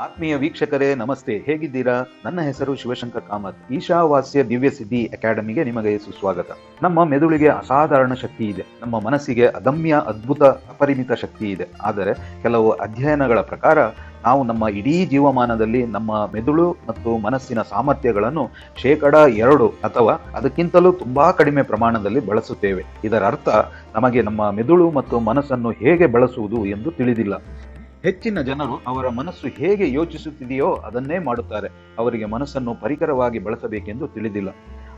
ಆತ್ಮೀಯ ವೀಕ್ಷಕರೇ, ನಮಸ್ತೆ. ಹೇಗಿದ್ದೀರಾ? ನನ್ನ ಹೆಸರು ಶಿವಶಂಕರ್ ಕಾಮತ್. ಈಶಾವಾಸ್ಯ ದಿವ್ಯ ಸಿದ್ಧಿ ಅಕಾಡೆಮಿಗೆ ನಿಮಗೆ ಸುಸ್ವಾಗತ. ನಮ್ಮ ಮೆದುಳಿಗೆ ಅಸಾಧಾರಣ ಶಕ್ತಿ ಇದೆ. ನಮ್ಮ ಮನಸ್ಸಿಗೆ ಅದಮ್ಯ ಅದ್ಭುತ, ಅಪರಿಮಿತ ಶಕ್ತಿ ಇದೆ. ಆದರೆ ಕೆಲವು ಅಧ್ಯಯನಗಳ ಪ್ರಕಾರ, ನಾವು ನಮ್ಮ ಇಡೀ ಜೀವಮಾನದಲ್ಲಿ ನಮ್ಮ ಮೆದುಳು ಮತ್ತು ಮನಸ್ಸಿನ ಸಾಮರ್ಥ್ಯಗಳನ್ನು ಶೇಕಡ ಎರಡು ಅಥವಾ ಅದಕ್ಕಿಂತಲೂ ತುಂಬಾ ಕಡಿಮೆ ಪ್ರಮಾಣದಲ್ಲಿ ಬಳಸುತ್ತೇವೆ. ಇದರ ಅರ್ಥ ನಮಗೆ ನಮ್ಮ ಮೆದುಳು ಮತ್ತು ಮನಸ್ಸನ್ನು ಹೇಗೆ ಬಳಸುವುದು ಎಂದು ತಿಳಿದಿಲ್ಲ. ಹೆಚ್ಚಿನ ಜನರು ಅವರ ಮನಸ್ಸು ಹೇಗೆ ಯೋಚಿಸುತ್ತಿದೆಯೋ ಅದನ್ನೇ ಮಾಡುತ್ತಾರೆ. ಅವರಿಗೆ ಮನಸ್ಸನ್ನು ಪರಿಕರವಾಗಿ ಬಳಸಬೇಕೆಂದು ತಿಳಿದಿಲ್ಲ.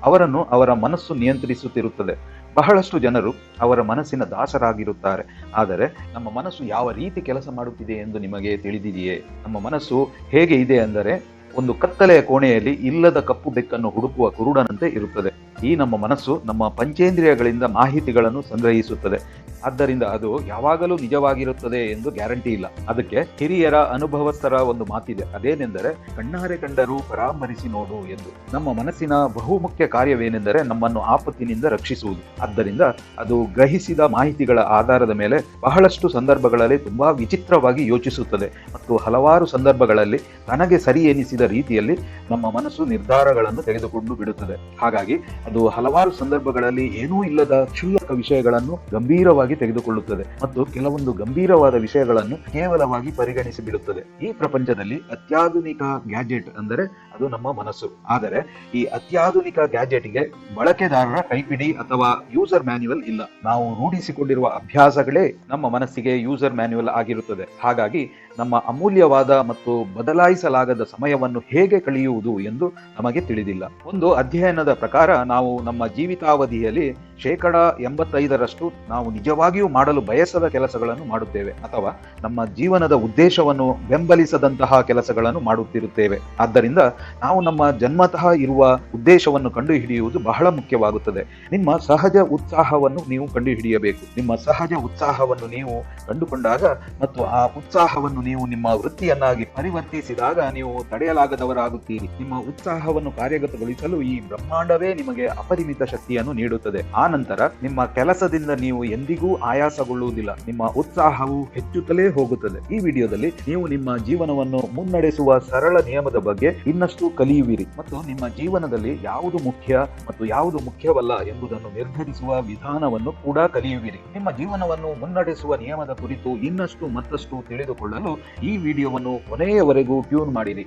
ಅವರನ್ನು ಅವರ ಮನಸ್ಸು ನಿಯಂತ್ರಿಸುತ್ತಿರುತ್ತದೆ. ಬಹಳಷ್ಟು ಜನರು ಅವರ ಮನಸ್ಸಿನ ದಾಸರಾಗಿರುತ್ತಾರೆ. ಆದರೆ ನಮ್ಮ ಮನಸ್ಸು ಯಾವ ರೀತಿ ಕೆಲಸ ಮಾಡುತ್ತಿದೆ ಎಂದು ನಿಮಗೆ ತಿಳಿದಿದೆಯೇ? ನಮ್ಮ ಮನಸ್ಸು ಹೇಗೆ ಇದೆ ಅಂದರೆ ಒಂದು ಕತ್ತಲೆಯ ಕೋಣೆಯಲ್ಲಿ ಇಲ್ಲದ ಕಪ್ಪು ಬೆಕ್ಕನ್ನು ಹುಡುಕುವ ಕುರುಡನಂತೆ ಇರುತ್ತದೆ. ಈ ನಮ್ಮ ಮನಸ್ಸು ನಮ್ಮ ಪಂಚೇಂದ್ರಿಯಗಳಿಂದ ಮಾಹಿತಿಗಳನ್ನು ಸಂಗ್ರಹಿಸುತ್ತದೆ. ಆದ್ದರಿಂದ ಅದು ಯಾವಾಗಲೂ ನಿಜವಾಗಿರುತ್ತದೆ ಎಂದು ಗ್ಯಾರಂಟಿ ಇಲ್ಲ. ಅದಕ್ಕೆ ಹಿರಿಯರ ಅನುಭವಸ್ಥರ ಒಂದು ಮಾತಿದೆ. ಅದೇನೆಂದರೆ, ಕಣ್ಣಾರೆ ಕಂಡರೂ ಪರಾಮರಿಸಿ ನೋಡು ಎಂದು. ನಮ್ಮ ಮನಸ್ಸಿನ ಬಹುಮುಖ್ಯ ಕಾರ್ಯವೇನೆಂದರೆ ನಮ್ಮನ್ನು ಆಪತ್ತಿನಿಂದ ರಕ್ಷಿಸುವುದು. ಆದ್ದರಿಂದ ಅದು ಗ್ರಹಿಸಿದ ಮಾಹಿತಿಗಳ ಆಧಾರದ ಮೇಲೆ ಬಹಳಷ್ಟು ಸಂದರ್ಭಗಳಲ್ಲಿ ತುಂಬಾ ವಿಚಿತ್ರವಾಗಿ ಯೋಚಿಸುತ್ತದೆ. ಮತ್ತು ಹಲವಾರು ಸಂದರ್ಭಗಳಲ್ಲಿ ತನಗೆ ಸರಿ ಎನಿಸಿದ ರೀತಿಯಲ್ಲಿ ನಮ್ಮ ಮನಸ್ಸು ನಿರ್ಧಾರಗಳನ್ನು ತೆಗೆದುಕೊಂಡು ಬಿಡುತ್ತದೆ. ಹಾಗಾಗಿ ಅದು ಹಲವಾರು ಸಂದರ್ಭಗಳಲ್ಲಿ ಏನೂ ಇಲ್ಲದ ಕ್ಷುಲ್ಲಕ ವಿಷಯಗಳನ್ನು ಗಂಭೀರವಾಗಿ ತೆಗೆದುಕೊಳ್ಳುತ್ತದೆ ಮತ್ತು ಕೆಲವೊಂದು ಗಂಭೀರವಾದ ವಿಷಯಗಳನ್ನು ಕೇವಲವಾಗಿ ಪರಿಗಣಿಸಿ ಬಿಡುತ್ತದೆ. ಈ ಪ್ರಪಂಚದಲ್ಲಿ ಅತ್ಯಾಧುನಿಕ ಗ್ಯಾಜೆಟ್ ಅಂದರೆ ಅದು ನಮ್ಮ ಮನಸ್ಸು. ಆದರೆ ಈ ಅತ್ಯಾಧುನಿಕ ಗ್ಯಾಜೆಟ್ಗೆ ಬಳಕೆದಾರರ ಕೈಪಿಡಿ ಅಥವಾ ಯೂಸರ್ ಮ್ಯಾನ್ಯುವಲ್ ಇಲ್ಲ. ನಾವು ರೂಢಿಸಿಕೊಂಡಿರುವ ಅಭ್ಯಾಸಗಳೇ ನಮ್ಮ ಮನಸ್ಸಿಗೆ ಯೂಸರ್ ಮ್ಯಾನ್ಯುವಲ್ ಆಗಿರುತ್ತದೆ. ಹಾಗಾಗಿ ನಮ್ಮ ಅಮೂಲ್ಯವಾದ ಮತ್ತು ಬದಲಾಯಿಸಲಾಗದ ಸಮಯವನ್ನು ಹೇಗೆ ಕಳೆಯುವುದು ಎಂದು ನಮಗೆ ತಿಳಿದಿಲ್ಲ. ಒಂದು ಅಧ್ಯಯನದ ಪ್ರಕಾರ ನಾವು ನಮ್ಮ ಜೀವಿತಾವಧಿಯಲ್ಲಿ ಶೇಕಡ ಎಂಬತ್ತೈದರಷ್ಟು ನಾವು ನಿಜವಾಗಿಯೂ ಮಾಡಲು ಬಯಸದ ಕೆಲಸಗಳನ್ನು ಮಾಡುತ್ತೇವೆ ಅಥವಾ ನಮ್ಮ ಜೀವನದ ಉದ್ದೇಶವನ್ನು ಬೆಂಬಲಿಸದಂತಹ ಕೆಲಸಗಳನ್ನು ಮಾಡುತ್ತಿರುತ್ತೇವೆ. ಆದ್ದರಿಂದ ನಾವು ನಮ್ಮ ಜನ್ಮತಃ ಇರುವ ಉದ್ದೇಶವನ್ನು ಕಂಡುಹಿಡಿಯುವುದು ಬಹಳ ಮುಖ್ಯವಾಗುತ್ತದೆ. ನಿಮ್ಮ ಸಹಜ ಉತ್ಸಾಹವನ್ನು ನೀವು ಕಂಡುಹಿಡಿಯಬೇಕು. ನಿಮ್ಮ ಸಹಜ ಉತ್ಸಾಹವನ್ನು ನೀವು ಕಂಡುಕೊಂಡಾಗ ಮತ್ತು ಆ ಉತ್ಸಾಹವನ್ನು ನೀವು ನಿಮ್ಮ ವೃತ್ತಿಯನ್ನಾಗಿ ಪರಿವರ್ತಿಸಿದಾಗ ನೀವು ತಡೆಯಲಾಗದವರಾಗುತ್ತೀರಿ. ನಿಮ್ಮ ಉತ್ಸಾಹವನ್ನು ಕಾರ್ಯಗತಗೊಳಿಸಲು ಈ ಬ್ರಹ್ಮಾಂಡವೇ ನಿಮಗೆ ಅಪರಿಮಿತ ಶಕ್ತಿಯನ್ನು ನೀಡುತ್ತದೆ. ಆ ನಿಮ್ಮ ಕೆಲಸದಿಂದ ನೀವು ಎಂದಿಗೂ ಆಯಾಸಗೊಳ್ಳುವುದಿಲ್ಲ. ನಿಮ್ಮ ಉತ್ಸಾಹವು ಹೆಚ್ಚುತ್ತಲೇ ಹೋಗುತ್ತದೆ. ಈ ವಿಡಿಯೋದಲ್ಲಿ ನೀವು ನಿಮ್ಮ ಜೀವನವನ್ನು ಮುನ್ನಡೆಸುವ ಸರಳ ನಿಯಮದ ಬಗ್ಗೆ ಇನ್ನಷ್ಟು ಕಲಿಯುವಿರಿ ಮತ್ತು ನಿಮ್ಮ ಜೀವನದಲ್ಲಿ ಯಾವುದು ಮುಖ್ಯ ಮತ್ತು ಯಾವುದು ಮುಖ್ಯವಲ್ಲ ಎಂಬುದನ್ನು ನಿರ್ಧರಿಸುವ ವಿಧಾನವನ್ನು ಕೂಡ ಕಲಿಯುವಿರಿ. ನಿಮ್ಮ ಜೀವನವನ್ನು ಮುನ್ನಡೆಸುವ ನಿಯಮದ ಕುರಿತು ಇನ್ನಷ್ಟು ಮತ್ತಷ್ಟು ತಿಳಿದುಕೊಳ್ಳಲು ಈ ವಿಡಿಯೋವನ್ನು ಕೊನೆಯವರೆಗೂ ಟ್ಯೂನ್ ಮಾಡಿರಿ.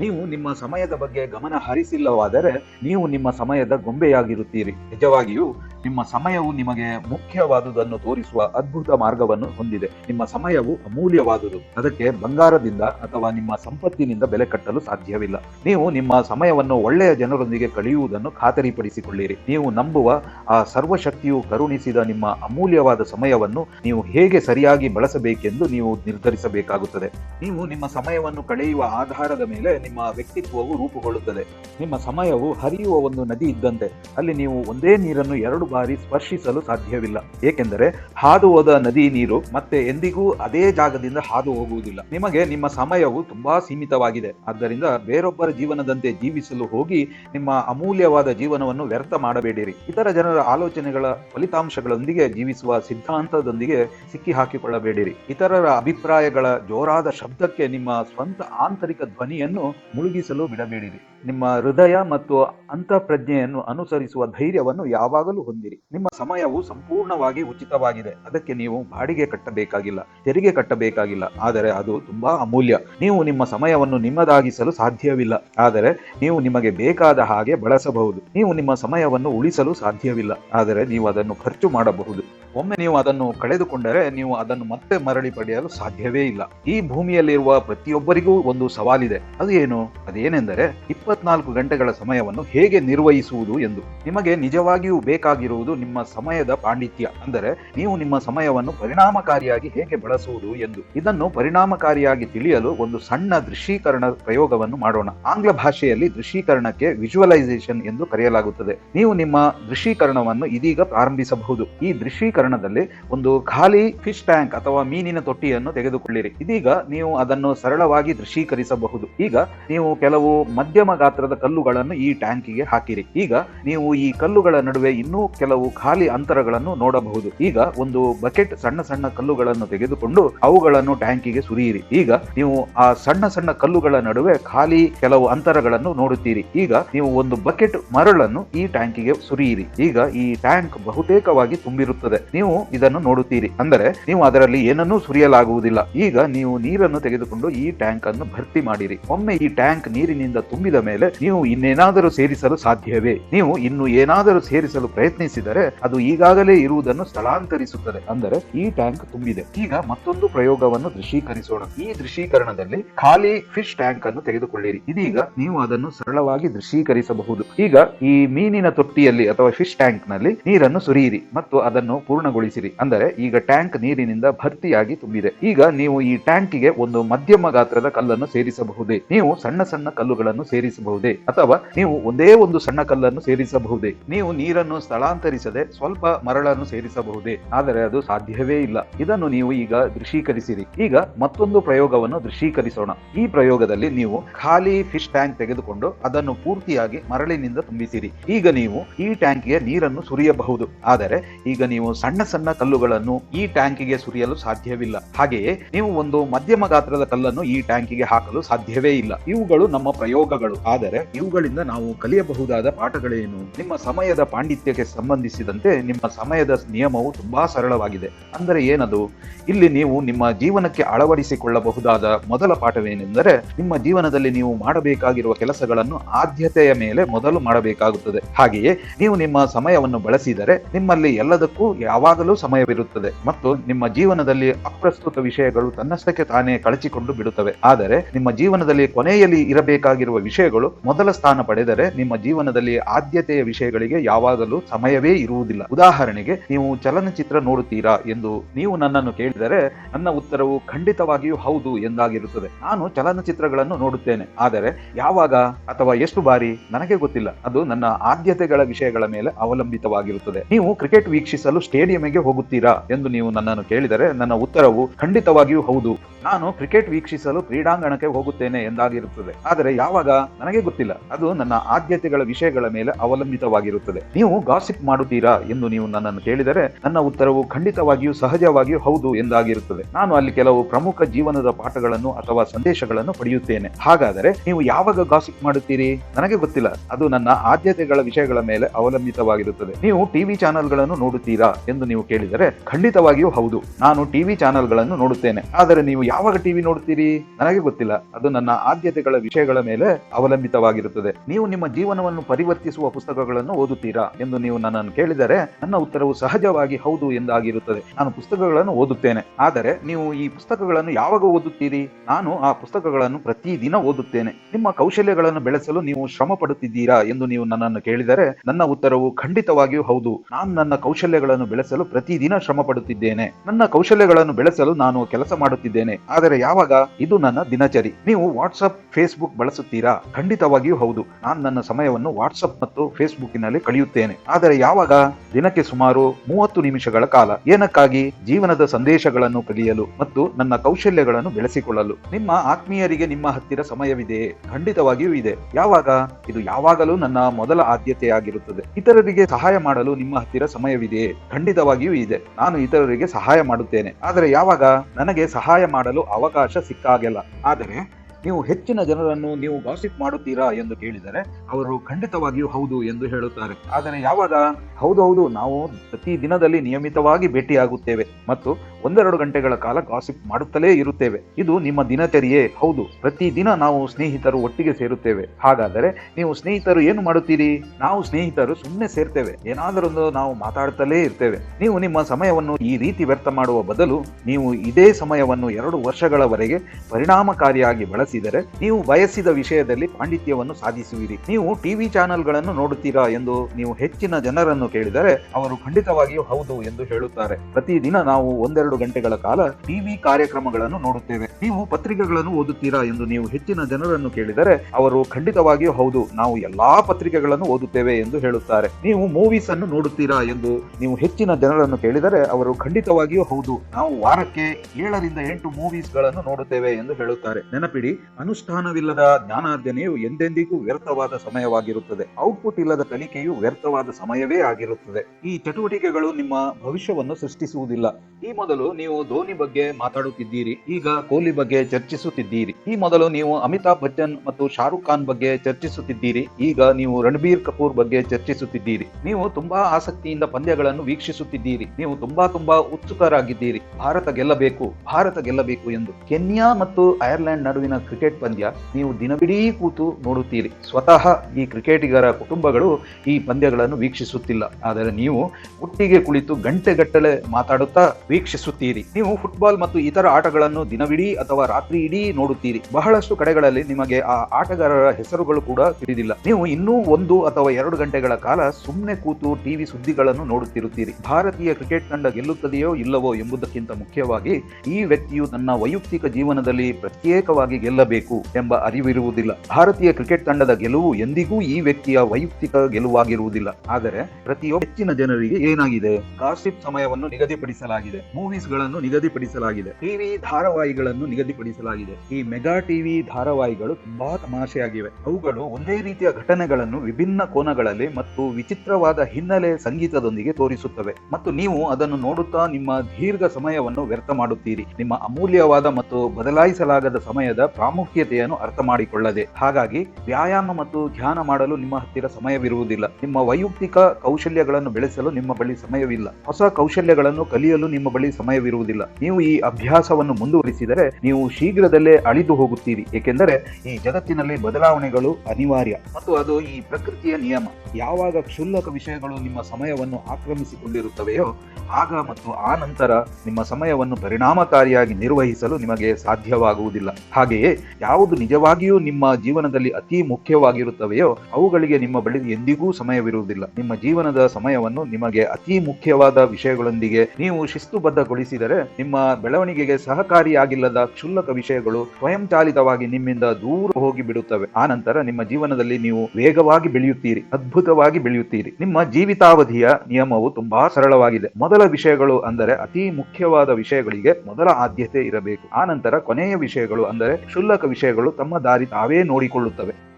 ನೀವು ನಿಮ್ಮ ಸಮಯದ ಬಗ್ಗೆ ಗಮನ ಹರಿಸಿಲ್ಲವಾದರೆ ನೀವು ನಿಮ್ಮ ಸಮಯದ ಗೊಂಬೆಯಾಗಿರುತ್ತೀರಿ. ನಿಜವಾಗಿಯೂ ನಿಮ್ಮ ಸಮಯವು ನಿಮಗೆ ಮುಖ್ಯವಾದುದನ್ನು ತೋರಿಸುವ ಅದ್ಭುತ ಮಾರ್ಗವನ್ನು ಹೊಂದಿದೆ. ನಿಮ್ಮ ಸಮಯವು ಅಮೂಲ್ಯವಾದುದು. ಅದಕ್ಕೆ ಬಂಗಾರದಿಂದ ಅಥವಾ ನಿಮ್ಮ ಸಂಪತ್ತಿನಿಂದ ಬೆಲೆ ಕಟ್ಟಲು ಸಾಧ್ಯವಿಲ್ಲ. ನೀವು ನಿಮ್ಮ ಸಮಯವನ್ನು ಒಳ್ಳೆಯ ಜನರೊಂದಿಗೆ ಕಳೆಯುವುದನ್ನು ಖಾತರಿಪಡಿಸಿಕೊಳ್ಳಿರಿ. ನೀವು ನಂಬುವ ಆ ಸರ್ವಶಕ್ತಿಯು ಕರುಣಿಸಿದ ನಿಮ್ಮ ಅಮೂಲ್ಯವಾದ ಸಮಯವನ್ನು ನೀವು ಹೇಗೆ ಸರಿಯಾಗಿ ಬಳಸಬೇಕೆಂದು ನೀವು ನಿರ್ಧರಿಸಬೇಕಾಗುತ್ತದೆ. ನೀವು ನಿಮ್ಮ ಸಮಯವನ್ನು ಕಳೆಯುವ ಆಧಾರದ ಮೇಲೆ ನಿಮ್ಮ ವ್ಯಕ್ತಿತ್ವವು ರೂಪುಗೊಳ್ಳುತ್ತದೆ. ನಿಮ್ಮ ಸಮಯವು ಹರಿಯುವ ಒಂದು ನದಿ ಇದ್ದಂತೆ. ಅಲ್ಲಿ ನೀವು ಒಂದೇ ನೀರನ್ನು ಎರಡು ಬಾರಿ ಸ್ಪರ್ಶಿಸಲು ಸಾಧ್ಯವಿಲ್ಲ. ಏಕೆಂದರೆ ಹಾದು ಹೋದ ನದಿ ನೀರು ಮತ್ತೆ ಎಂದಿಗೂ ಅದೇ ಜಾಗದಿಂದ ಹಾದು ಹೋಗುವುದಿಲ್ಲ ನಿಮಗೆ ನಿಮ್ಮ ಸಮಯವು ತುಂಬಾ ಸೀಮಿತವಾಗಿದೆ. ಆದ್ದರಿಂದ ಬೇರೊಬ್ಬರ ಜೀವನದಂತೆ ಜೀವಿಸಲು ಹೋಗಿ ನಿಮ್ಮ ಅಮೂಲ್ಯವಾದ ಜೀವನವನ್ನು ವ್ಯರ್ಥ ಮಾಡಬೇಡಿರಿ. ಇತರ ಜನರ ಆಲೋಚನೆಗಳ ಫಲಿತಾಂಶಗಳೊಂದಿಗೆ ಜೀವಿಸುವ ಸಿದ್ಧಾಂತದೊಂದಿಗೆ ಸಿಕ್ಕಿ ಹಾಕಿಕೊಳ್ಳಬೇಡಿರಿ ಇತರರ ಅಭಿಪ್ರಾಯಗಳ ಜೋರಾದ ಶಬ್ದಕ್ಕೆ ನಿಮ್ಮ ಸ್ವಂತ ಆಂತರಿಕ ಧ್ವನಿಯನ್ನು ಮುಳುಗಿಸಲು ಬಿಡಬೇಡಿರಿ. ನಿಮ್ಮ ಹೃದಯ ಮತ್ತು ಅಂತಃಪ್ರಜ್ಞೆಯನ್ನು ಅನುಸರಿಸುವ ಧೈರ್ಯವನ್ನು ಯಾವಾಗಲೂ ಹೊಂದಿರಿ. ನಿಮ್ಮ ಸಮಯವು ಸಂಪೂರ್ಣವಾಗಿ ಉಚಿತವಾಗಿದೆ. ಅದಕ್ಕೆ ನೀವು ಬಾಡಿಗೆ ಕಟ್ಟಬೇಕಾಗಿಲ್ಲ, ತೆರಿಗೆ ಕಟ್ಟಬೇಕಾಗಿಲ್ಲ. ಆದರೆ ಅದು ತುಂಬಾ ಅಮೂಲ್ಯ. ನೀವು ನಿಮ್ಮ ಸಮಯವನ್ನು ನಿಮ್ಮದಾಗಿಸಲು ಸಾಧ್ಯವಿಲ್ಲ. ಆದರೆ ನೀವು ನಿಮಗೆ ಬೇಕಾದ ಹಾಗೆ ಬಳಸಬಹುದು. ನೀವು ನಿಮ್ಮ ಸಮಯವನ್ನು ಉಳಿಸಲು ಸಾಧ್ಯವಿಲ್ಲ. ಆದರೆ ನೀವು ಅದನ್ನು ಖರ್ಚು ಮಾಡಬಹುದು. ಒಮ್ಮೆ ನೀವು ಅದನ್ನು ಕಳೆದುಕೊಂಡರೆ ನೀವು ಅದನ್ನು ಮತ್ತೆ ಮರಳಿ ಪಡೆಯಲು ಸಾಧ್ಯವೇ ಇಲ್ಲ. ಈ ಭೂಮಿಯಲ್ಲಿರುವ ಪ್ರತಿಯೊಬ್ಬರಿಗೂ ಒಂದು ಸವಾಲಿದೆ. ಅದು ಏನು? ಅದೇನೆಂದರೆ ಇಪ್ಪತ್ನಾಲ್ಕು ಗಂಟೆಗಳ ಸಮಯವನ್ನು ಹೇಗೆ ನಿರ್ವಹಿಸುವುದು ಎಂದು. ನಿಮಗೆ ನಿಜವಾಗಿಯೂ ಬೇಕಾಗಿರುವುದು ನಿಮ್ಮ ಸಮಯದ ಪಾಂಡಿತ್ಯ. ಅಂದರೆ ನೀವು ನಿಮ್ಮ ಸಮಯವನ್ನು ಪರಿಣಾಮಕಾರಿಯಾಗಿ ಹೇಗೆ ಬಳಸುವುದು ಎಂದು. ಇದನ್ನು ಪರಿಣಾಮಕಾರಿಯಾಗಿ ತಿಳಿಯಲು ಒಂದು ಸಣ್ಣ ದೃಶ್ಯೀಕರಣ ಪ್ರಯೋಗವನ್ನು ಮಾಡೋಣ. ಆಂಗ್ಲ ಭಾಷೆಯಲ್ಲಿ ದೃಶ್ಯೀಕರಣಕ್ಕೆ ವಿಜುವಲೈಸೇಷನ್ ಎಂದು ಕರೆಯಲಾಗುತ್ತದೆ. ನೀವು ನಿಮ್ಮ ದೃಶ್ಯೀಕರಣವನ್ನು ಇದೀಗ ಪ್ರಾರಂಭಿಸಬಹುದು. ಈ ದೃಶ್ಯೀಕರಣ ದೃಶ್ಯೀಕರಣದಲ್ಲಿ ಒಂದು ಖಾಲಿ ಫಿಶ್ ಟ್ಯಾಂಕ್ ಅಥವಾ ಮೀನಿನ ತೊಟ್ಟಿಯನ್ನು ತೆಗೆದುಕೊಳ್ಳಿರಿ. ಇದೀಗ ನೀವು ಅದನ್ನು ಸರಳವಾಗಿ ದೃಶ್ಯೀಕರಿಸಬಹುದು. ಈಗ ನೀವು ಕೆಲವು ಮಧ್ಯಮ ಗಾತ್ರದ ಕಲ್ಲುಗಳನ್ನು ಈ ಟ್ಯಾಂಕಿಗೆ ಹಾಕಿರಿ. ಈಗ ನೀವು ಈ ಕಲ್ಲುಗಳ ನಡುವೆ ಇನ್ನೂ ಕೆಲವು ಖಾಲಿ ಅಂತರಗಳನ್ನು ನೋಡಬಹುದು. ಈಗ ಒಂದು ಬಕೆಟ್ ಸಣ್ಣ ಸಣ್ಣ ಕಲ್ಲುಗಳನ್ನು ತೆಗೆದುಕೊಂಡು ಅವುಗಳನ್ನು ಟ್ಯಾಂಕಿಗೆ ಸುರಿಯಿರಿ. ಈಗ ನೀವು ಆ ಸಣ್ಣ ಸಣ್ಣ ಕಲ್ಲುಗಳ ನಡುವೆ ಖಾಲಿ ಕೆಲವು ಅಂತರಗಳನ್ನು ನೋಡುತ್ತೀರಿ. ಈಗ ನೀವು ಒಂದು ಬಕೆಟ್ ಮರಳನ್ನು ಈ ಟ್ಯಾಂಕಿಗೆ ಸುರಿಯಿರಿ. ಈಗ ಈ ಟ್ಯಾಂಕ್ ಬಹುತೇಕವಾಗಿ ತುಂಬಿರುತ್ತದೆ. ನೀವು ಇದನ್ನು ನೋಡುತ್ತೀರಿ. ಅಂದರೆ ನೀವು ಅದರಲ್ಲಿ ಏನನ್ನೂ ಸುರಿಯಲಾಗುವುದಿಲ್ಲ. ಈಗ ನೀವು ನೀರನ್ನು ತೆಗೆದುಕೊಂಡು ಈ ಟ್ಯಾಂಕ್ ಅನ್ನು ಭರ್ತಿ ಮಾಡಿರಿ. ಒಮ್ಮೆ ಈ ಟ್ಯಾಂಕ್ ನೀರಿನಿಂದ ತುಂಬಿದ ಮೇಲೆ ನೀವು ಇನ್ನೇನಾದರೂ ಸೇರಿಸಲು ಸಾಧ್ಯವೇ? ನೀವು ಇನ್ನು ಏನಾದರೂ ಸೇರಿಸಲು ಪ್ರಯತ್ನಿಸಿದರೆ ಅದು ಈಗಾಗಲೇ ಇರುವುದನ್ನು ಸ್ಥಳಾಂತರಿಸುತ್ತದೆ. ಅಂದರೆ ಈ ಟ್ಯಾಂಕ್ ತುಂಬಿದೆ. ಈಗ ಮತ್ತೊಂದು ಪ್ರಯೋಗವನ್ನು ದೃಶ್ಯೀಕರಿಸೋಣ. ಈ ದೃಶ್ಯೀಕರಣದಲ್ಲಿ ಖಾಲಿ ಫಿಶ್ ಟ್ಯಾಂಕ್ ಅನ್ನು ತೆಗೆದುಕೊಳ್ಳಿರಿ. ಇದೀಗ ನೀವು ಅದನ್ನು ಸರಳವಾಗಿ ದೃಶ್ಯೀಕರಿಸಬಹುದು. ಈಗ ಈ ಮೀನಿನ ತೊಟ್ಟಿಯಲ್ಲಿ ಅಥವಾ ಫಿಶ್ ಟ್ಯಾಂಕ್ನಲ್ಲಿ ನೀರನ್ನು ಸುರಿಯಿರಿ ಮತ್ತು ಅದನ್ನು ಪೂರ್ಣಗೊಳಿಸಿರಿ. ಅಂದರೆ ಈಗ ಟ್ಯಾಂಕ್ ನೀರಿನಿಂದ ಭರ್ತಿಯಾಗಿ ತುಂಬಿದೆ. ಈಗ ನೀವು ಈ ಟ್ಯಾಂಕಿಗೆ ಒಂದು ಮಧ್ಯಮ ಗಾತ್ರದ ಕಲ್ಲನ್ನು ಸೇರಿಸಬಹುದೇ? ನೀವು ಸಣ್ಣ ಸಣ್ಣ ಕಲ್ಲುಗಳನ್ನು ಸೇರಿಸಬಹುದೇ? ಅಥವಾ ನೀವು ಒಂದೇ ಒಂದು ಸಣ್ಣ ಕಲ್ಲನ್ನು ಸೇರಿಸಬಹುದೇ? ನೀವು ನೀರನ್ನು ಸ್ಥಳಾಂತರಿಸದೆ ಸ್ವಲ್ಪ ಮರಳನ್ನು ಸೇರಿಸಬಹುದೇ? ಆದರೆ ಅದು ಸಾಧ್ಯವೇ ಇಲ್ಲ. ಇದನ್ನು ನೀವು ಈಗ ದೃಶ್ಯೀಕರಿಸಿರಿ ಈಗ ಮತ್ತೊಂದು ಪ್ರಯೋಗವನ್ನು ದೃಶ್ಯೀಕರಿಸೋಣ ಈ ಪ್ರಯೋಗದಲ್ಲಿ ನೀವು ಖಾಲಿ ಫಿಶ್ ಟ್ಯಾಂಕ್ ತೆಗೆದುಕೊಂಡು ಅದನ್ನು ಪೂರ್ತಿಯಾಗಿ ಮರಳಿನಿಂದ ತುಂಬಿಸಿರಿ. ಈಗ ನೀವು ಈ ಟ್ಯಾಂಕಿಗೆ ನೀರನ್ನು ಸುರಿಯಬಹುದು. ಆದರೆ ಈಗ ನೀವು ಸಣ್ಣ ಸಣ್ಣ ಕಲ್ಲುಗಳನ್ನು ಈ ಟ್ಯಾಂಕಿಗೆ ಸುರಿಯಲು ಸಾಧ್ಯವಿಲ್ಲ. ಹಾಗೆಯೇ ನೀವು ಒಂದು ಮಧ್ಯಮ ಗಾತ್ರದ ಕಲ್ಲನ್ನು ಈ ಟ್ಯಾಂಕಿಗೆ ಹಾಕಲು ಸಾಧ್ಯವೇ ಇಲ್ಲ. ಇವುಗಳು ನಮ್ಮ ಪ್ರಯೋಗಗಳು. ಆದರೆ ಇವುಗಳಿಂದ ನಾವು ಕಲಿಯಬಹುದಾದ ಪಾಠಗಳೇನು? ನಿಮ್ಮ ಸಮಯದ ಪಾಂಡಿತ್ಯಕ್ಕೆ ಸಂಬಂಧಿಸಿದಂತೆ ನಿಮ್ಮ ಸಮಯದ ನಿಯಮವು ತುಂಬಾ ಸರಳವಾಗಿದೆ. ಅಂದರೆ ಏನದು? ಇಲ್ಲಿ ನೀವು ನಿಮ್ಮ ಜೀವನಕ್ಕೆ ಅಳವಡಿಸಿಕೊಳ್ಳಬಹುದಾದ ಮೊದಲ ಪಾಠವೇನೆಂದರೆ, ನಿಮ್ಮ ಜೀವನದಲ್ಲಿ ನೀವು ಮಾಡಬೇಕಾಗಿರುವ ಕೆಲಸಗಳನ್ನು ಆದ್ಯತೆಯ ಮೇಲೆ ಮೊದಲು ಮಾಡಬೇಕಾಗುತ್ತದೆ. ಹಾಗೆಯೇ ನೀವು ನಿಮ್ಮ ಸಮಯವನ್ನು ಬಳಸಿದರೆ ನಿಮ್ಮಲ್ಲಿ ಎಲ್ಲದಕ್ಕೂ ಯಾವಾಗಲೂ ಸಮಯವಿರುತ್ತದೆ ಮತ್ತು ನಿಮ್ಮ ಜೀವನದಲ್ಲಿ ಅಪ್ರಸ್ತುತ ವಿಷಯಗಳು ತನ್ನಷ್ಟಕ್ಕೆ ತಾನೇ ಕಳಚಿಕೊಂಡು ಬಿಡುತ್ತವೆ. ಆದರೆ ನಿಮ್ಮ ಜೀವನದಲ್ಲಿ ಕೊನೆಯಲ್ಲಿ ಇರಬೇಕಾಗಿರುವ ವಿಷಯಗಳು ಮೊದಲ ಸ್ಥಾನ ಪಡೆದರೆ ನಿಮ್ಮ ಜೀವನದಲ್ಲಿ ಆದ್ಯತೆಯ ವಿಷಯಗಳಿಗೆ ಯಾವಾಗಲೂ ಸಮಯವೇ ಇರುವುದಿಲ್ಲ. ಉದಾಹರಣೆಗೆ, ನೀವು ಚಲನಚಿತ್ರ ನೋಡುತ್ತೀರಾ ಎಂದು ನೀವು ನನ್ನನ್ನು ಕೇಳಿದರೆ ನನ್ನ ಉತ್ತರವು ಖಂಡಿತವಾಗಿಯೂ ಹೌದು ಎಂದಾಗಿರುತ್ತದೆ. ನಾನು ಚಲನಚಿತ್ರಗಳನ್ನು ನೋಡುತ್ತೇನೆ. ಆದರೆ ಯಾವಾಗ ಅಥವಾ ಎಷ್ಟು ಬಾರಿ ನನಗೆ ಗೊತ್ತಿಲ್ಲ. ಅದು ನನ್ನ ಆದ್ಯತೆಗಳ ವಿಷಯಗಳ ಮೇಲೆ ಅವಲಂಬಿತವಾಗಿರುತ್ತದೆ. ನೀವು ಕ್ರಿಕೆಟ್ ವೀಕ್ಷಿಸಲು ಸ್ಟೇಡಿಯಂಗೆ ಹೋಗುತ್ತೀರಾ ಎಂದು ನೀವು ನನ್ನನ್ನು ಕೇಳಿದರೆ ನನ್ನ ಉತ್ತರವು ಖಂಡಿತವಾಗಿಯೂ ಹೌದು. ನಾನು ಕ್ರಿಕೆಟ್ ವೀಕ್ಷಿಸಲು ಕ್ರೀಡಾಂಗಣಕ್ಕೆ ಹೋಗುತ್ತೇನೆ ಎಂದಾಗಿರುತ್ತದೆ. ಆದರೆ ಯಾವಾಗ? ನನಗೆ ಗೊತ್ತಿಲ್ಲ. ಅದು ನನ್ನ ಆದ್ಯತೆಗಳ ವಿಷಯಗಳ ಮೇಲೆ ಅವಲಂಬಿತವಾಗಿರುತ್ತದೆ. ನೀವು ಗಾಸಿಪ್ ಮಾಡುತ್ತೀರಾ ಎಂದು ನೀವು ನನ್ನನ್ನು ಕೇಳಿದರೆ ನನ್ನ ಉತ್ತರವು ಖಂಡಿತವಾಗಿಯೂ ಸಹಜವಾಗಿಯೂ ಹೌದು ಎಂದಾಗಿರುತ್ತದೆ. ನಾನು ಅಲ್ಲಿ ಕೆಲವು ಪ್ರಮುಖ ಜೀವನದ ಪಾಠಗಳನ್ನು ಅಥವಾ ಸಂದೇಶಗಳನ್ನು ಪಡೆಯುತ್ತೇನೆ. ಹಾಗಾದರೆ ನೀವು ಯಾವಾಗ ಗಾಸಿಪ್ ಮಾಡುತ್ತೀರಿ? ನನಗೆ ಗೊತ್ತಿಲ್ಲ. ಅದು ನನ್ನ ಆದ್ಯತೆಗಳ ವಿಷಯಗಳ ಮೇಲೆ ಅವಲಂಬಿತವಾಗಿರುತ್ತದೆ. ನೀವು ಟಿವಿ ಚಾನೆಲ್ಗಳನ್ನು ನೋಡುತ್ತೀರಾ ಎಂದು ನೀವು ಕೇಳಿದರೆ ಖಂಡಿತವಾಗಿಯೂ ಹೌದು. ನಾನು ಟಿವಿ ಚಾನೆಲ್ಗಳನ್ನು ನೋಡುತ್ತೇನೆ. ಆದರೆ ನೀವು ಯಾವಾಗ ಟಿವಿ ನೋಡುತ್ತೀರಿ? ನನಗೆ ಗೊತ್ತಿಲ್ಲ. ಅದು ನನ್ನ ಆದ್ಯತೆಗಳ ವಿಷಯಗಳ ಮೇಲೆ ಅವಲಂಬಿತವಾಗಿರುತ್ತದೆ. ನೀವು ನಿಮ್ಮ ಜೀವನವನ್ನು ಪರಿವರ್ತಿಸುವ ಪುಸ್ತಕಗಳನ್ನು ಓದುತ್ತೀರಾ ಎಂದು ನೀವು ನನ್ನನ್ನು ಕೇಳಿದರೆ ನನ್ನ ಉತ್ತರವು ಸಹಜವಾಗಿ ಹೌದು ಎಂದಾಗಿರುತ್ತದೆ. ನಾನು ಪುಸ್ತಕಗಳನ್ನು ಓದುತ್ತೇನೆ. ಆದರೆ ನೀವು ಈ ಪುಸ್ತಕಗಳನ್ನು ಯಾವಾಗ ಓದುತ್ತೀರಿ? ನಾನು ಆ ಪುಸ್ತಕಗಳನ್ನು ಪ್ರತಿದಿನ ಓದುತ್ತೇನೆ. ನಿಮ್ಮ ಕೌಶಲ್ಯಗಳನ್ನು ಬೆಳೆಸಲು ನೀವು ಶ್ರಮ ಪಡುತ್ತಿದ್ದೀರಾ ಎಂದು ನೀವು ನನ್ನನ್ನು ಕೇಳಿದರೆ ನನ್ನ ಉತ್ತರವು ಖಂಡಿತವಾಗಿಯೂ ಹೌದು. ನಾನು ನನ್ನ ಕೌಶಲ್ಯಗಳನ್ನು ಬೆಳೆಸಲು ಪ್ರತಿದಿನ ಶ್ರಮ ಪಡುತ್ತಿದ್ದೇನೆ ನನ್ನ ಕೌಶಲ್ಯಗಳನ್ನು ಬೆಳೆಸಲು ನಾನು ಕೆಲಸ ಮಾಡುತ್ತಿದ್ದೇನೆ. ಆದರೆ ಯಾವಾಗ? ಇದು ನನ್ನ ದಿನಚರಿ. ನೀವು ವಾಟ್ಸಪ್, ಫೇಸ್ಬುಕ್ ಬಳಸುತ್ತೀರಾ? ಖಂಡಿತವಾಗಿಯೂ ಹೌದು. ನಾನು ನನ್ನ ಸಮಯವನ್ನು ವಾಟ್ಸಪ್ ಮತ್ತು ಫೇಸ್ಬುಕ್ನಲ್ಲಿ ಕಳೆಯುತ್ತೇನೆ. ಆದರೆ ಯಾವಾಗ? ದಿನಕ್ಕೆ ಸುಮಾರು ಮೂವತ್ತು ನಿಮಿಷಗಳ ಕಾಲ. ಏನಕ್ಕಾಗಿ? ಜೀವನದ ಸಂದೇಶಗಳನ್ನು ಕಲಿಯಲು ಮತ್ತು ನನ್ನ ಕೌಶಲ್ಯಗಳನ್ನು ಬೆಳೆಸಿಕೊಳ್ಳಲು. ನಿಮ್ಮ ಆತ್ಮೀಯರಿಗೆ ನಿಮ್ಮ ಹತ್ತಿರ ಸಮಯವಿದೆಯೇ? ಖಂಡಿತವಾಗಿಯೂ ಇದೆ. ಯಾವಾಗ? ಇದು ಯಾವಾಗಲೂ ನನ್ನ ಮೊದಲ ಆದ್ಯತೆಯಾಗಿರುತ್ತದೆ. ಇತರರಿಗೆ ಸಹಾಯ ಮಾಡಲು ನಿಮ್ಮ ಹತ್ತಿರ ಸಮಯವಿದೆಯೇ? ಖಂಡಿತವಾಗಿಯೂ ಇದೆ. ನಾನು ಇತರರಿಗೆ ಸಹಾಯ ಮಾಡುತ್ತೇನೆ. ಆದರೆ ಯಾವಾಗ ನನಗೆ ಸಹಾಯ ಮಾಡಲು ಅವಕಾಶ ಸಿಕ್ಕಾಗೆಲ್ಲ. ಆದರೆ ನೀವು ಹೆಚ್ಚಿನ ಜನರನ್ನು ನೀವು ಗಾಸಿಪ್ ಮಾಡುತ್ತೀರಾ ಎಂದು ಕೇಳಿದರೆ ಅವರು ಖಂಡಿತವಾಗಿಯೂ ಹೌದು ಎಂದು ಹೇಳುತ್ತಾರೆ. ಆದರೆ ಯಾವಾಗ? ಹೌದು ಹೌದು, ನಾವು ಪ್ರತಿ ದಿನದಲ್ಲಿ ನಿಯಮಿತವಾಗಿ ಭೇಟಿಯಾಗುತ್ತೇವೆ ಮತ್ತು ಒಂದೆರಡು ಗಂಟೆಗಳ ಕಾಲ ಗಾಸಿಪ್ ಮಾಡುತ್ತಲೇ ಇರುತ್ತೇವೆ. ಇದು ನಿಮ್ಮ ದಿನಚರಿಯೇ, ಹೌದು. ಪ್ರತಿ ದಿನ ನಾವು ಸ್ನೇಹಿತರು ಒಟ್ಟಿಗೆ ಸೇರುತ್ತೇವೆ. ಹಾಗಾದರೆ ನೀವು ಸ್ನೇಹಿತರು ಏನು ಮಾಡುತ್ತೀರಿ? ನಾವು ಸ್ನೇಹಿತರು ಸುಮ್ಮನೆ ಸೇರ್ತೇವೆ. ಏನಾದರೊಂದು ನಾವು ಮಾತಾಡುತ್ತಲೇ ಇರ್ತೇವೆ. ನೀವು ನಿಮ್ಮ ಸಮಯವನ್ನು ಈ ರೀತಿ ವ್ಯರ್ಥ ಮಾಡುವ ಬದಲು ನೀವು ಇದೇ ಸಮಯವನ್ನು ಎರಡು ವರ್ಷಗಳವರೆಗೆ ಪರಿಣಾಮಕಾರಿಯಾಗಿ ಬಳಸಿ ಬಳಸಿದರೆ ನೀವು ಬಯಸಿದ ವಿಷಯದಲ್ಲಿ ಪಾಂಡಿತ್ಯವನ್ನು ಸಾಧಿಸುವಿರಿ. ನೀವು ಟಿವಿ ಚಾನೆಲ್ಗಳನ್ನು ನೋಡುತ್ತೀರಾ ಎಂದು ನೀವು ಹೆಚ್ಚಿನ ಜನರನ್ನು ಕೇಳಿದರೆ ಅವರು ಖಂಡಿತವಾಗಿಯೂ ಹೌದು ಎಂದು ಹೇಳುತ್ತಾರೆ. ಪ್ರತಿದಿನ ನಾವು ಒಂದೆರಡು ಗಂಟೆಗಳ ಕಾಲ ಟಿವಿ ಕಾರ್ಯಕ್ರಮಗಳನ್ನು ನೋಡುತ್ತೇವೆ. ನೀವು ಪತ್ರಿಕೆಗಳನ್ನು ಓದುತ್ತೀರಾ ಎಂದು ನೀವು ಹೆಚ್ಚಿನ ಜನರನ್ನು ಕೇಳಿದರೆ ಅವರು ಖಂಡಿತವಾಗಿಯೂ ಹೌದು, ನಾವು ಎಲ್ಲಾ ಪತ್ರಿಕೆಗಳನ್ನು ಓದುತ್ತೇವೆ ಎಂದು ಹೇಳುತ್ತಾರೆ. ನೀವು ಮೂವೀಸ್ ಅನ್ನು ನೋಡುತ್ತೀರಾ ಎಂದು ನೀವು ಹೆಚ್ಚಿನ ಜನರನ್ನು ಕೇಳಿದರೆ ಅವರು ಖಂಡಿತವಾಗಿಯೂ ಹೌದು, ನಾವು ವಾರಕ್ಕೆ ಏಳರಿಂದ ಎಂಟು ಮೂವೀಸ್ಗಳನ್ನು ನೋಡುತ್ತೇವೆ ಎಂದು ಹೇಳುತ್ತಾರೆ. ನೆನಪಿಡಿ ಅನುಷ್ಠಾನವಿಲ್ಲದ ಜ್ಞಾನಾರ್ಜನೆಯು ಎಂದೆಂದಿಗೂ ವ್ಯರ್ಥವಾದ ಸಮಯವಾಗಿರುತ್ತದೆ. ಔಟ್ಪುಟ್ ಇಲ್ಲದ ಕಲಿಕೆಯು ವ್ಯರ್ಥವಾದ ಸಮಯವೇ ಆಗಿರುತ್ತದೆ. ಈ ಚಟುವಟಿಕೆಗಳು ನಿಮ್ಮ ಭವಿಷ್ಯವನ್ನು ಸೃಷ್ಟಿಸುವುದಿಲ್ಲ. ಈ ಮೊದಲು ನೀವು ಧೋನಿ ಬಗ್ಗೆ ಮಾತಾಡುತ್ತಿದ್ದೀರಿ. ಈಗ ಕೊಹ್ಲಿ ಬಗ್ಗೆ ಚರ್ಚಿಸುತ್ತಿದ್ದೀರಿ. ಈ ಮೊದಲು ನೀವು ಅಮಿತಾಬ್ ಬಚ್ಚನ್ ಮತ್ತು ಶಾರುಖ್ ಖಾನ್ ಬಗ್ಗೆ ಚರ್ಚಿಸುತ್ತಿದ್ದೀರಿ. ಈಗ ನೀವು ರಣಬೀರ್ ಕಪೂರ್ ಬಗ್ಗೆ ಚರ್ಚಿಸುತ್ತಿದ್ದೀರಿ. ನೀವು ತುಂಬಾ ಆಸಕ್ತಿಯಿಂದ ಪಂದ್ಯಗಳನ್ನು ವೀಕ್ಷಿಸುತ್ತಿದ್ದೀರಿ. ನೀವು ತುಂಬಾ ತುಂಬಾ ಉತ್ಸುಕರಾಗಿದ್ದೀರಿ. ಭಾರತ ಗೆಲ್ಲಬೇಕು ಭಾರತ ಗೆಲ್ಲಬೇಕು ಎಂದು. ಕೆನ್ಯಾ ಮತ್ತು ಐರ್ಲೆಂಡ್ ನಡುವಿನ ಕ್ರಿಕೆಟ್ ಪಂದ್ಯ ನೀವು ದಿನವಿಡೀ ಕೂತು ನೋಡುತ್ತೀರಿ. ಸ್ವತಃ ಈ ಕ್ರಿಕೆಟಿಗರ ಕುಟುಂಬಗಳು ಈ ಪಂದ್ಯಗಳನ್ನು ವೀಕ್ಷಿಸುತ್ತಿಲ್ಲ. ಆದರೆ ನೀವು ಒಟ್ಟಿಗೆ ಕುಳಿತು ಗಂಟೆಗಟ್ಟಲೆ ಮಾತಾಡುತ್ತಾ ವೀಕ್ಷಿಸುತ್ತೀರಿ. ನೀವು ಫುಟ್ಬಾಲ್ ಮತ್ತು ಇತರ ಆಟಗಳನ್ನು ದಿನವಿಡೀ ಅಥವಾ ರಾತ್ರಿ ಇಡೀ ನೋಡುತ್ತೀರಿ. ಬಹಳಷ್ಟು ಕಡೆಗಳಲ್ಲಿ ನಿಮಗೆ ಆ ಆಟಗಾರರ ಹೆಸರುಗಳು ಕೂಡ ತಿಳಿದಿಲ್ಲ. ನೀವು ಇನ್ನೂ ಒಂದು ಅಥವಾ ಎರಡು ಗಂಟೆಗಳ ಕಾಲ ಸುಮ್ಮನೆ ಕೂತು ಟಿವಿ ಸುದ್ದಿಗಳನ್ನು ನೋಡುತ್ತಿರುತ್ತೀರಿ. ಭಾರತೀಯ ಕ್ರಿಕೆಟ್ ತಂಡ ಗೆಲ್ಲುತ್ತದೆಯೋ ಇಲ್ಲವೋ ಎಂಬುದಕ್ಕಿಂತ ಮುಖ್ಯವಾಗಿ ಈ ವ್ಯಕ್ತಿಯು ತನ್ನ ವೈಯಕ್ತಿಕ ಜೀವನದಲ್ಲಿ ಪ್ರತ್ಯೇಕವಾಗಿ ಗೆಲ್ಲಬೇಕು ಎಂಬ ಅರಿವಿರುವುದಿಲ್ಲ. ಭಾರತೀಯ ಕ್ರಿಕೆಟ್ ತಂಡದ ಗೆಲುವು ಎಂದಿಗೂ ಈ ವ್ಯಕ್ತಿಯ ವೈಯಕ್ತಿಕ ಗೆಲುವಾಗಿರುವುದಿಲ್ಲ. ಆದರೆ ಪ್ರತಿಯೊಬ್ಬ ಹೆಚ್ಚಿನ ಜನರಿಗೆ ಏನಾಗಿದೆ? ಗಾಸಿಪ್ ಸಮಯವನ್ನು ನಿಗದಿಪಡಿಸಲಾಗಿದೆ. ಮೂವೀಸ್ಗಳನ್ನು ನಿಗದಿಪಡಿಸಲಾಗಿದೆ. ಟಿವಿ ಧಾರಾವಾಹಿಗಳನ್ನು ನಿಗದಿಪಡಿಸಲಾಗಿದೆ. ಈ ಮೆಗಾ ಟಿವಿ ಧಾರಾವಾಹಿಗಳು ತುಂಬಾ ತಮಾಷೆಯಾಗಿವೆ. ಅವುಗಳು ಒಂದೇ ರೀತಿಯ ಘಟನೆಗಳನ್ನು ವಿಭಿನ್ನ ಕೋನಗಳಲ್ಲಿ ಮತ್ತು ವಿಚಿತ್ರವಾದ ಹಿನ್ನೆಲೆ ಸಂಗೀತದೊಂದಿಗೆ ತೋರಿಸುತ್ತವೆ. ಮತ್ತು ನೀವು ಅದನ್ನು ನೋಡುತ್ತಾ ನಿಮ್ಮ ದೀರ್ಘ ಸಮಯವನ್ನು ವ್ಯರ್ಥ ಮಾಡುತ್ತೀರಿ. ನಿಮ್ಮ ಅಮೂಲ್ಯವಾದ ಮತ್ತು ಬದಲಾಯಿಸಲಾಗದ ಸಮಯದ ಪ್ರಾಮುಖ್ಯತೆಯನ್ನು ಅರ್ಥ ಮಾಡಿಕೊಳ್ಳದೆ. ಹಾಗಾಗಿ ವ್ಯಾಯಾಮ ಮತ್ತು ಧ್ಯಾನ ಮಾಡಲು ನಿಮ್ಮ ಹತ್ತಿರ ಸಮಯವಿರುವುದಿಲ್ಲ. ನಿಮ್ಮ ವೈಯಕ್ತಿಕ ಕೌಶಲ್ಯಗಳನ್ನು ಬೆಳೆಸಲು ನಿಮ್ಮ ಬಳಿ ಸಮಯವಿಲ್ಲ. ಹೊಸ ಕೌಶಲ್ಯಗಳನ್ನು ಕಲಿಯಲು ನಿಮ್ಮ ಬಳಿ ಸಮಯವಿರುವುದಿಲ್ಲ. ನೀವು ಈ ಅಭ್ಯಾಸವನ್ನು ಮುಂದುವರಿಸಿದರೆ ನೀವು ಶೀಘ್ರದಲ್ಲೇ ಅಳಿದು ಹೋಗುತ್ತೀರಿ. ಏಕೆಂದರೆ ಈ ಜಗತ್ತಿನಲ್ಲಿ ಬದಲಾವಣೆಗಳು ಅನಿವಾರ್ಯ. ಮತ್ತು ಅದು ಈ ಪ್ರಕೃತಿಯ ನಿಯಮ. ಯಾವಾಗ ಕ್ಷುಲ್ಲಕ ವಿಷಯಗಳು ನಿಮ್ಮ ಸಮಯವನ್ನು ಆಕ್ರಮಿಸಿಕೊಂಡಿರುತ್ತವೆಯೋ, ಆಗ ಮತ್ತು ಆ ನಂತರ ನಿಮ್ಮ ಸಮಯವನ್ನು ಪರಿಣಾಮಕಾರಿಯಾಗಿ ನಿರ್ವಹಿಸಲು ನಿಮಗೆ ಸಾಧ್ಯವಾಗುವುದಿಲ್ಲ. ಹಾಗೆಯೇ ಯಾವುದು ನಿಜವಾಗಿಯೂ ನಿಮ್ಮ ಜೀವನದಲ್ಲಿ ಅತಿ ಮುಖ್ಯವಾಗಿರುತ್ತವೆಯೋ ಅವುಗಳಿಗೆ ನಿಮ್ಮ ಬಳಿ ಎಂದಿಗೂ ಸಮಯವಿರುವುದಿಲ್ಲ. ನಿಮ್ಮ ಜೀವನದ ಸಮಯವನ್ನು ನಿಮಗೆ ಅತಿ ಮುಖ್ಯವಾದ ವಿಷಯಗಳೊಂದಿಗೆ ನೀವು ಶಿಸ್ತುಬದ್ಧಗೊಳಿಸಿದರೆ ನಿಮ್ಮ ಬೆಳವಣಿಗೆಗೆ ಸಹಕಾರಿಯಾಗಿಲ್ಲದ ಕ್ಷುಲ್ಲಕ ವಿಷಯಗಳು ಸ್ವಯಂಚಾಲಿತವಾಗಿ ನಿಮ್ಮಿಂದ ದೂರ ಹೋಗಿ ಬಿಡುತ್ತವೆ ಆ ನಂತರ ನಿಮ್ಮ ಜೀವನದಲ್ಲಿ ನೀವು ವೇಗವಾಗಿ ಬೆಳೆಯುತ್ತೀರಿ, ಅದ್ಭುತವಾಗಿ ಬೆಳೆಯುತ್ತೀರಿ. ನಿಮ್ಮ ಜೀವಿತಾವಧಿಯ ನಿಯಮವು ತುಂಬಾ ಸರಳವಾಗಿದೆ. ಮೊದಲ ವಿಷಯಗಳು ಅಂದರೆ ಅತಿ ಮುಖ್ಯವಾದ ವಿಷಯಗಳಿಗೆ ಮೊದಲ ಆದ್ಯತೆ ಇರಬೇಕು. ಆ ಕೊನೆಯ ವಿಷಯಗಳು ಅಂದರೆ ವಿಷಯಗಳು ತಮ್ಮ ದಾರಿ ತಾವೇ ನೋಡಿಕೊಳ್ಳುತ್ತವೆ.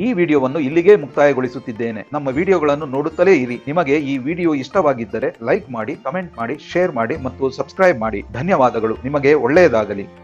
ಈ ವಿಡಿಯೋವನ್ನು ಇಲ್ಲಿಗೆ ಮುಕ್ತಾಯಗೊಳಿಸುತ್ತಿದ್ದೇನೆ. ನಮ್ಮ ವಿಡಿಯೋಗಳನ್ನು ನೋಡುತ್ತಲೇ ಇರಿ. ನಿಮಗೆ ಈ ವಿಡಿಯೋ ಇಷ್ಟವಾಗಿದ್ದರೆ ಲೈಕ್ ಮಾಡಿ, ಕಮೆಂಟ್ ಮಾಡಿ, ಶೇರ್ ಮಾಡಿ ಮತ್ತು ಸಬ್ಸ್ಕ್ರೈಬ್ ಮಾಡಿ. ಧನ್ಯವಾದಗಳು. ನಿಮಗೆ ಒಳ್ಳೆಯದಾಗಲಿ.